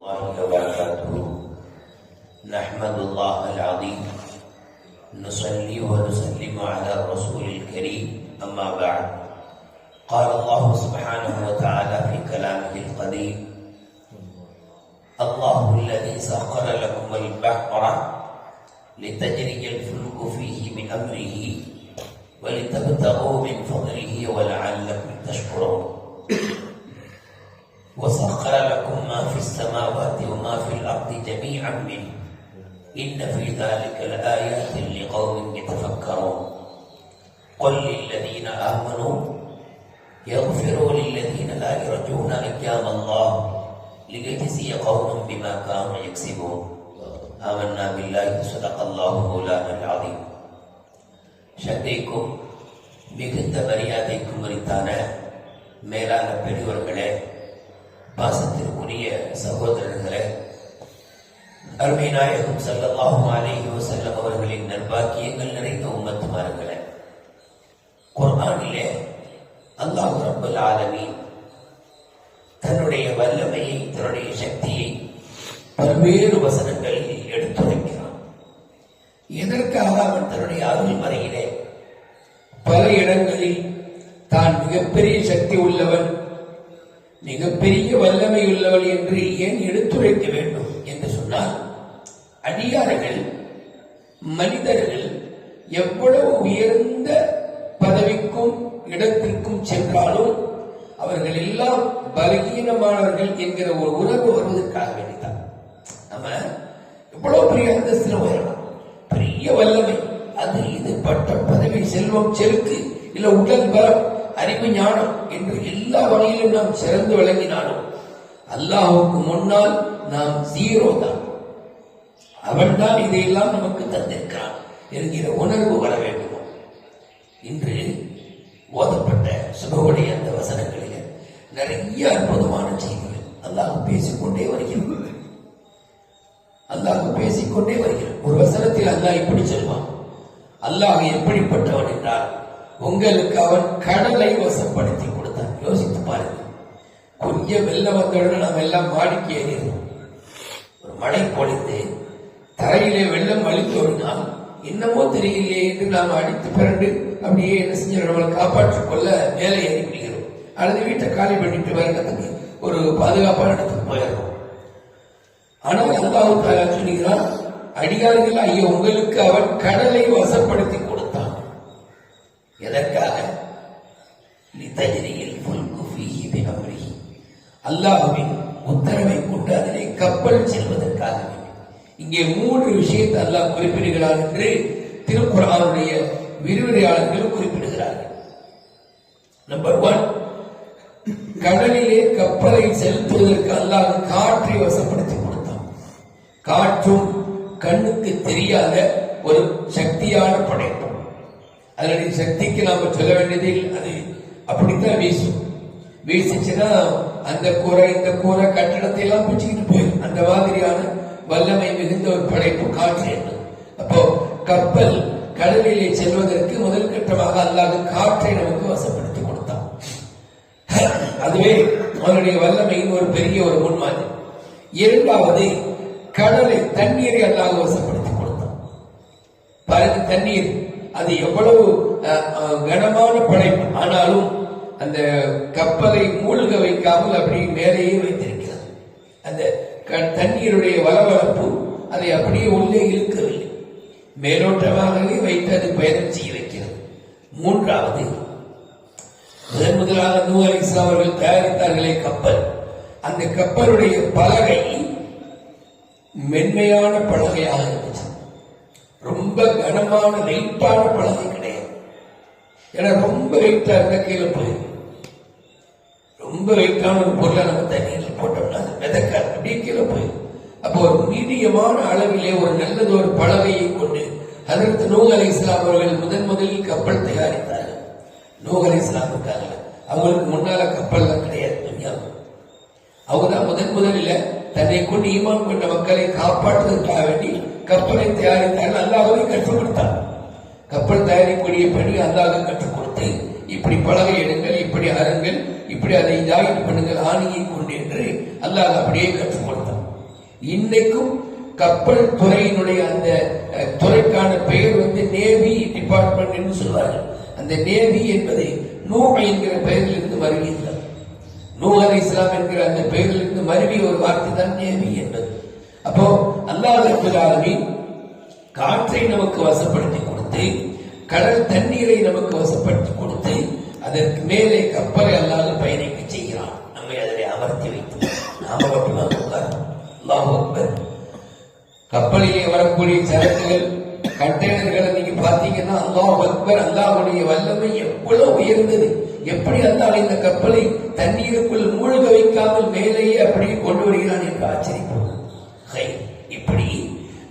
الله وبركاته. نحمد الله العظيم. نصلي ونسلم على الرسول الكريم. أما بعد. قال الله سبحانه وتعالى في كلامه القديم. الله الذي سخر لكم البحر لتجري الفلك فيه بأمره ولتبتغوا من فضله ولعلكم تشكرون. وسخر لكم ما في السماوات وما في الأرض جميعا منه إن في ذلك لآيات لقوم يتفكرون قل للذين آمنوا يغفروا للذين لا يرجون أيام الله ليجزي قوم بما كانوا يكسبون آمنا بالله صدق الله مولانا العظيم சந்தைக்கும் மிகுந்த மரியாதைக்கும் உரித்தான மேலான பெரியவர்களே பாசத்திற்குரிய சகோதரர்களே அருமை நாயகம் ஸல்லல்லாஹு அலேஹி வஸல்லம் அவர்களின் நற்பாக்கியங்கள் நிறைந்த உம்மத்துமார்களே குர்ஆனிலே அல்லாஹ் ரப்பல் ஆலமி தன்னுடைய வல்லமையை தன்னுடைய சக்தியை பல்வேறு வசனங்கள் பெரிய வல்லமை உள்ளவள் என்று ஏன் எடுத்துரைக்க வேண்டும் என்று சொன்னால் அடியார்கள் மனிதர்கள் எவ்வளவு உயர்ந்த பதவிக்கும் இடத்திற்கும் சென்றாலும் அவர்கள் எல்லாம் பலகீனமானவர்கள் என்கிற ஒரு உறவு வருவதற்காக வேண்டித்தான். நம்ம எவ்வளவு பெரிய அந்தஸ்தில் உயரலாம் பெரிய வல்லமை. அது இது பட்ட பதவி செல்வம் செருக்கு இல்ல உடல் பலம். அறிவு ஞானம் என்று எல்லா வகையிலும் நாம் சிறந்து விளங்கினாலும் அல்லாஹுக்கு முன்னால் நாம் ஜீரோ தான். அவன்தான் இதையெல்லாம் நமக்கு தந்திருக்கிறான் என்கிற உணர்வு வர வேண்டும். இன்று ஓதப்பட்ட சுபவுடைய அந்த வசனங்களில் நிறைய அற்புதமான செய்திகள் அல்லாஹ் பேசிக்கொண்டே வருகிறது. அல்லாஹ் பேசிக்கொண்டே வருகிறான். ஒரு வசனத்தில் அல்லாஹ் இப்படி சொல்வான். அல்லாஹ் எப்படிப்பட்டவன் என்றால் உங்களுக்கு அவன் கடலை வசப்படுத்தி கொடுத்தான். யோசித்து பாருங்க. கொஞ்சம் வெள்ள வந்தவுடனே நம்ம எல்லாம் மாடிக்கு ஏறிடுவோம். ஒரு மழை பொழிந்து தரையிலே வெள்ளம் வலித்தோடினால் என்னமோ தெரியலையே என்று நாம் அடித்து பிறண்டு அப்படியே என்ன செஞ்சு நம்மளை காப்பாற்றிக் கொள்ள மேலே ஏறி விடுகிறோம் அல்லது வீட்டை காலி பண்ணிட்டு வரத்துக்கு ஒரு பாதுகாப்பான இடத்துக்கு போயிடுறோம். ஆனால் அல்லாஹு தாலா சொல்லுகிறான் அடியார்கள் ஐயா உங்களுக்கு அவன் கடலை வசப்படுத்தி கொடுத்தான் எதற்காக லிதஜ்ரியில் ஃபுல்கு ஃபீஹி பிஅம்ரிஹி அல்லாஹுவின் உத்தரவை கொண்டு அதிலே கப்பல் செல்வதற்காக இங்கே மூன்று விஷயத்தை அல்லாஹ் குறிப்பிடுகிறார் என்று திருக்குறானுடைய விரிவுரையாளர்கள் குறிப்பிடுகிறார்கள். நம்பர் ஒன் கடலிலே கப்பலை செலுத்துவதற்கு அல்லாஹ் காற்றை வசப்படுத்தி கொடுத்தான். காற்றும் கண்ணுக்கு தெரியாத ஒரு சக்தியான படைப்பு. அதனுடைய சக்திக்கு நாம சொல்ல வேண்டியதில் அது அப்படித்தான் வீசும். வீசிச்சுன்னா அந்த கூரை இந்த கூரை கட்டடத்தை எல்லாம் பிச்சுக்கிட்டு போயிடும். அந்த மாதிரியான வல்லமை மிகுந்த ஒரு படைப்பு காற்று என்பது அப்போ கப்பல் கடலிலே செல்வதற்கு முதல் கட்டமாக அல்லாத காற்றை நமக்கு வசப்படுத்தி கொடுத்தான். அதுவே அவனுடைய வல்லமையின் ஒரு பெரிய ஒரு முன்மாதிரி. இரண்டாவது கடலை தண்ணீரை அல்லாத வசப்படுத்தி கொடுத்தான். பாருங்க தண்ணீர் அது எவ்வளவு கனமான படைப்பு. ஆனாலும் அந்த கப்பலை மூழ்க வைக்காமல் அப்படி மேலேயே வைத்திருக்கிறது அந்த க- தண்ணீருடைய வளவளப்பு அதை அப்படியே உள்ளே இழுக்கவில்லை. மேலோட்டமாகவே வைத்து அது பயணம் செய்ய வைக்கிறது. மூன்றாவது முதன் முதலாக நூ அலிசா அவர்கள் தயாரித்தார்களே கப்பல். அந்த கப்பலுடைய பலகை மென்மையான பலகையாக இருந்துச்சு. ரொம்ப கனமான வெயிட்டான பலகை கிடையாது. ஏன்னா ரொம்ப வெயிட்டா இருந்தா கீழே போயிடும் ரொம்ப வெயிட்டான ஒரு பொருளை நம்ம தண்ணீரில் போட்டோம்னா அது மிதக்காது. அப்படியே கீழே போயிடும். அப்போ ஒரு மீடியமான அளவிலே ஒரு நல்லது ஒரு பழவையை கொண்டு அதற்கு நூல் அலி இஸ்லாம் அவர்கள் முதன் முதலில் கப்பல் தயாரித்தார்கள். நூல் அலி இஸ்லாம் இருக்காங்க அவங்களுக்கு முன்னால கப்பல்லாம் கிடையாது துனியாவில் அவங்க தான் முதன் முதலில் தன்னை கொண்டு ஈமான் கொண்ட மக்களை காப்பாற்றுவதற்காக வேண்டி கப்பலை தயாரித்தார்கள். அல்லாஹ்வே கற்றுக் கொடுத்தார் கப்பல் தயாரிக்கக்கூடிய பணி அல்லாஹ் கற்றுக் கொடுத்து இப்படி பலகை எடுங்கள் இப்படி அருங்கள் இப்படி அதை இதாகிட்டு பண்ணுங்கள் ஆணியை கொண்டு என்று அல்லாஹ் அப்படியே கற்றுக் கொடுத்தான். இன்னைக்கும் கப்பல் துறையினுடைய அந்த துறைக்கான பெயர் வந்து நேவி டிபார்ட்மெண்ட் என்று சொல்வார்கள். அந்த நேவி என்பது நூ என்கிற பெயரிலிருந்து வருகிறது நூ அலி இஸ்லாம் என்கிற அந்த பெயரிலிருந்து மருவி ஒரு வார்த்தை தான் நேவி என்பது. அப்போ அல்லாஹ் காற்றை நமக்கு வசப்படுத்தி கொடுத்து கடல் தண்ணீரை நமக்கு வசப்படுத்தி கொடுத்து அதற்கு மேலே கப்பலை அல்லாத பயணிக்க செய்கிறான். நம்மை அதனை அமர்த்தி வைத்து. நாம மட்டும்தான் அங்கு கப்பலிலே வரக்கூடிய சரக்குகள் கண்டெய்னர்களை நீங்க பாத்தீங்கன்னா அல்லாஹ் அக்பர் அல்லாஹுடைய வல்லமை எவ்வளவு உயர்ந்தது. எப்படி அல்லாஹ் இந்த கப்பலை தண்ணீருக்குள் மூழ்க வைக்காமல் மேலேயே அப்படியே கொண்டு வருகிறான் என்று ஆச்சரியப்படுது இப்படி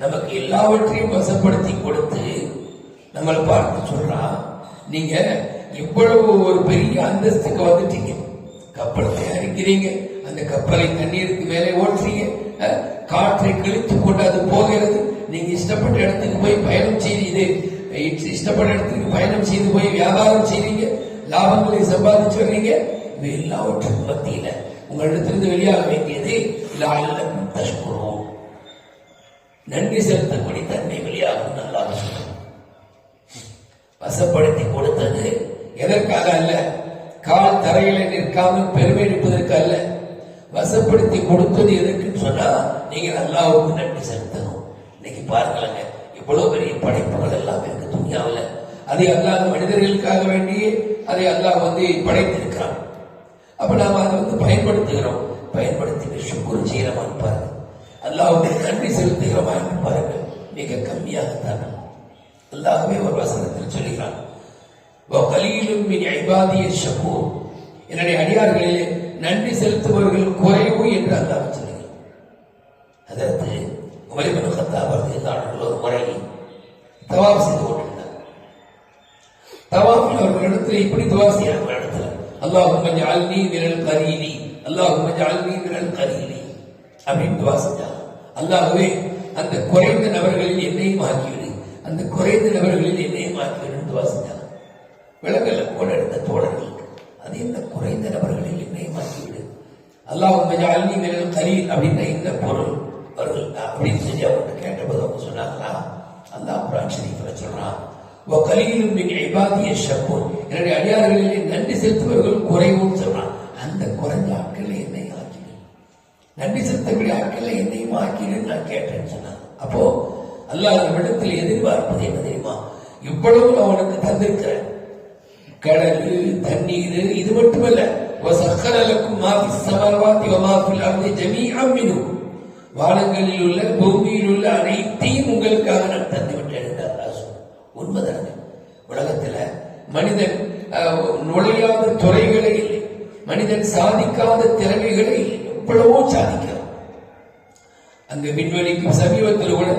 நமக்கு எல்லாவற்றையும் வசப்படுத்தி கொடுத்து நம்மளை பார்த்து சொல்றான் நீங்க இவ்வளவு ஒரு பெரிய அந்தஸ்துக்கு வந்துட்டீங்க. கப்பல் தயாரிக்கிறீங்க. அந்த கப்பலை தண்ணீருக்கு மேலே ஓட்டுறீங்க. காற்றை கிழித்து கொண்டு அது போகிறது. நீங்க இஷ்டப்பட்ட இடத்துக்கு போய் பயணம் செய்து இஷ்டப்பட்ட இடத்துக்கு பயணம் செய்து போய் வியாபாரம் செய்றீங்க. லாபங்களை சம்பாதிச்சு வர்றீங்க. இது எல்லாவற்றுக்கும் மத்தியில உங்களிடத்திலிருந்து வெளியாக வேண்டியது லாயிலும் தஷ்குருவோம் நன்றி செலுத்தக்கூடிய தன்மை வெளியாகும் நல்லா வசப்படுத்தி கொடுத்தது எதற்காக அல்ல கால் தரையில நிற்காமல் பெருமை எடுப்பதற்கு அல்ல வசப்படுத்தி கொடுத்தது எதற்குன்னு சொன்னா நீங்க அல்லாவுக்கு நன்றி செலுத்தணும். இன்னைக்கு பாருங்களேங்க இவ்வளவு பெரிய படைப்புகள் எல்லாம் இருக்கு துணியாவில் அதை அல்லாத மனிதர்களுக்காக வேண்டியே அதை அல்லாஹ் வந்து படைத்திருக்கிறான். அப்ப நாம அதை வந்து பயன்படுத்துகிறோம். பயன்படுத்தி சுக்குரு செய்யறமான்னு பாருங்க. அல்லாவுக்கு நன்றி செலுத்துகிறோமான்னு பாருங்க. மிக கம்மியாகத்தான் அல்லாஹ்வே ஒரு வசனத்தில் சொல்கிறான் என்னுடைய அடியார்களிலே நன்றி செலுத்துபவர்கள் குறைவு என்று அல்லாஹ் சொல்லுகிறார் அதற்கு உமரிபன் கத்தாப் அவர்கள் ஒரு முறை தவாப் செய்து கொண்டிருந்தார். தவாஃபில் அவர்களிடத்தில் இப்படி துவா செய்யறாங்க இடத்துல. அல்லாஹும் ஜஅல்னி விரல் கரீனி அல்லாஹும் ஜஅல்னி விரல் கரீனி அப்படின்னு துவா செஞ்சாங்க அல்லாஹுவே அந்த குறைந்த நபர்களில் என்னையும் ஆக்கிவிடு. அந்த குறைந்த நபர்களில் என்னையும் ஆக்கிவிடுன்னு துவா செஞ்சாங்க விளங்கல்ல கூட எடுத்த தோழர்களுக்கு அது என்ன குறைந்த நபர்களில் என்னை அல்லாஹ் அல்லாஹும்ம ஜஅல்னி மினல் கரீன் அப்படின்னா இந்த பொருள். அவர்கள் அப்படின்னு சொல்லி அவர்கிட்ட கேட்டபோது அவங்க சொன்னாங்களா? அல்லாஹ் குரான் ஷரீஃப்ல சொல்றான். கலியிலும் மின் ஐபாதிய ஷக்கூர் என்னுடைய அடியார்களில் நன்றி செலுத்துபவர்கள் குறைவும் சொல்றான். அந்த குறைந்த ஆட்கள் என்னை ஆக்கிடு நன்றி செலுத்தக்கூடிய ஆட்களை என்னையும் ஆக்கிடு நான் கேட்டேன்னு சொன்னாங்க. அப்போ அல்லாஹ் நம்மிடத்தில் எதிர்பார்ப்பது என்ன தெரியுமா? இவ்வளவு நான் உனக்கு தந்திருக்கிறேன். கடல் தண்ணீர் இது மட்டுமல்ல வசக்கலக்கும் மாபி சமரவாதி மாபில் அங்கே ஜமி வானங்களில் உள்ள பூமியில் உள்ள அனைத்தையும் உங்களுக்காக நான் தந்து விட்டேன் உண்மைதானே? உலகத்துல மனிதன் நுழையாத துறைகளே இல்லை. மனிதன் சாதிக்காத திறமைகளே இல்லை. எவ்வளவோ சாதிக்கிறான். அந்த விண்வெளிக்கு சமீபத்தில் கூட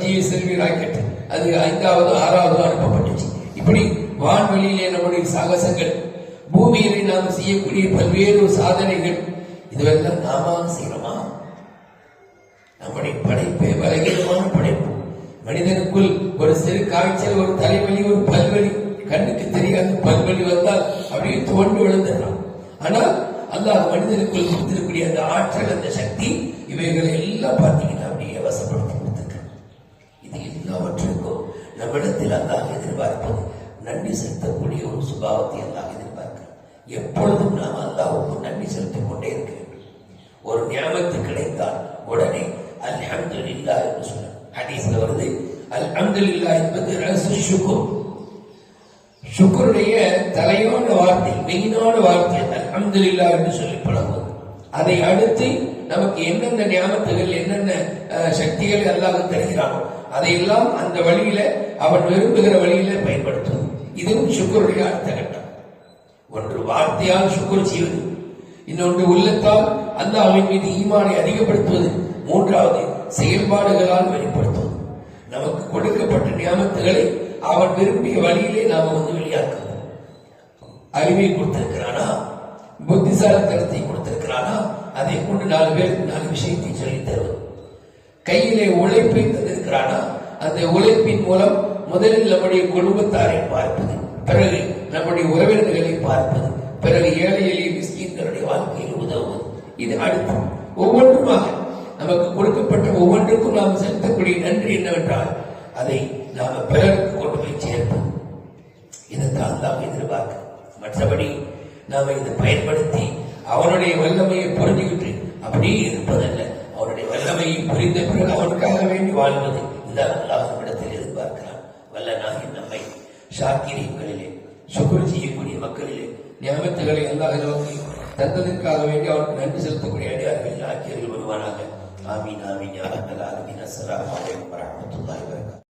ஜிஎஸ்எல்வி ராக்கெட் அது ஐந்தாவது ஆறாவது அனுப்பப்பட்டுச்சு. இப்படி வான்வெளியிலே நம்முடைய சாகசங்கள் பூமியிலே நாம் செய்யக்கூடிய பல்வேறு சாதனைகள் இதுவெல்லாம் நாம செய்யணுமா? நம்முடைய படைப்பே பலகீனமான படைப்பு மனிதனுக்குள் ஒரு சிறு காய்ச்சல் ஒரு தலைவலி ஒரு பல்வலி கண்ணுக்கு தெரியாத பல்வலி வந்தால் அப்படியே தோண்டு விழுந்துடுறான் ஆனால் அல்லாஹ் மனிதனுக்குள் கொடுத்திருக்கக்கூடிய அந்த ஆற்றல் அந்த சக்தி இவைகளை எல்லாம் பார்த்தீங்கன்னா அப்படியே வசப்படுத்தி கொடுத்திருக்கான் இது எல்லாவற்றுக்கும் நம்மிடத்தில் அல்லாஹ் எதிர்பார்ப்பது. நன்றி செலுத்தக்கூடிய ஒரு சுபாவத்தை எல்லாம் எதிர்பார்க்கிறார் எப்பொழுதும் நாம் அல்லாவுக்கு நன்றி செலுத்திக் கொண்டே இருக்க ஒரு நியமத்து கிடைத்தால் உடனே அல்ஹம்துலில்லாஹ் என்று சொல்ல ஹதீஸ்ல வருது அல்ஹம்துலில்லாஹ் என்பது ரசு ஷுக்குர் சுக்குருடைய தலையான வார்த்தை மெயினான வார்த்தை அல்ஹம்துலில்லாஹ் என்று சொல்லி பழகுவது அதை அடுத்து நமக்கு என்னென்ன ஞாபகத்துகள் என்னென்ன அஹ், சக்திகளை அல்லாஹ் தருகிறானோ அதையெல்லாம் அந்த வழியில அவன் விரும்புகிற வழியில பயன்படுத்துவது இதுவும் சுக்கருடைய அடுத்த கட்டம். ஒன்று வார்த்தையால் சுகர் செய்வது இன்னொன்று உள்ளத்தால் அல்லாஹ்வின் மீது ஈமானை அதிகப்படுத்துவது மூன்றாவது செயல்பாடுகளால் வெளிப்படுத்துவது. நமக்கு கொடுக்கப்பட்ட நியமத்துகளை அவன் விரும்பிய வழியிலே நாம வந்து வெளியாக்குவோம். அறிவை கொடுத்திருக்கிறானா? புத்திசாலித்தனத்தை கொடுத்திருக்கிறானா? அதை கொண்டு நாலு பேருக்கு நாலு விஷயத்தை சொல்லித் தருவது. கையிலே உழைப்பை தந்திருக்கிறானா? அந்த உழைப்பின் மூலம் முதலில் நம்முடைய குடும்பத்தாரை பார்ப்பது பிறகு நம்முடைய உறவினர்களை பார்ப்பது பிறகு ஏழை எளிய மிஸ்கின்களுடைய வாழ்க்கையில் உதவுவது. இது அடுத்து. ஒவ்வொன்றுமாக நமக்கு கொடுக்கப்பட்ட ஒவ்வொன்றுக்கும் நாம் செலுத்தக்கூடிய நன்றி என்னவென்றால் அதை நாம பிறருக்கு கொண்டு போய் சேர்ப்போம் இதைத்தான் நாம் எதிர்பார்க்க. மற்றபடி நாம இதை பயன்படுத்தி அவனுடைய வல்லமையை புரிஞ்சுக்கிட்டு அப்படியே இருப்பதல்ல. அவனுடைய வல்லமையை புரிந்த பிறகு அவனுக்காக வேண்டி வாழ்வது. இதுதான் அல்லாஹ்விடத்தில் இடத்தில் வல்ல நாயன் நம்மை சாக்கிரியங்களிலே சுகுர் செய்யக்கூடிய மக்களிலே நியமத்துகளை எல்லாம் நோக்கி தந்ததற்காக வேண்டி அவனுக்கு நன்றி செலுத்தக்கூடிய அடியார்கள் ஆக்கியர்கள் வருவானாக ஆமீன் ஆமீன் யாரங்கள் ரப்பல் ஆலமீன். அஸ்ஸலாமு அலைக்கும் வரஹ்மத்துல்லாஹி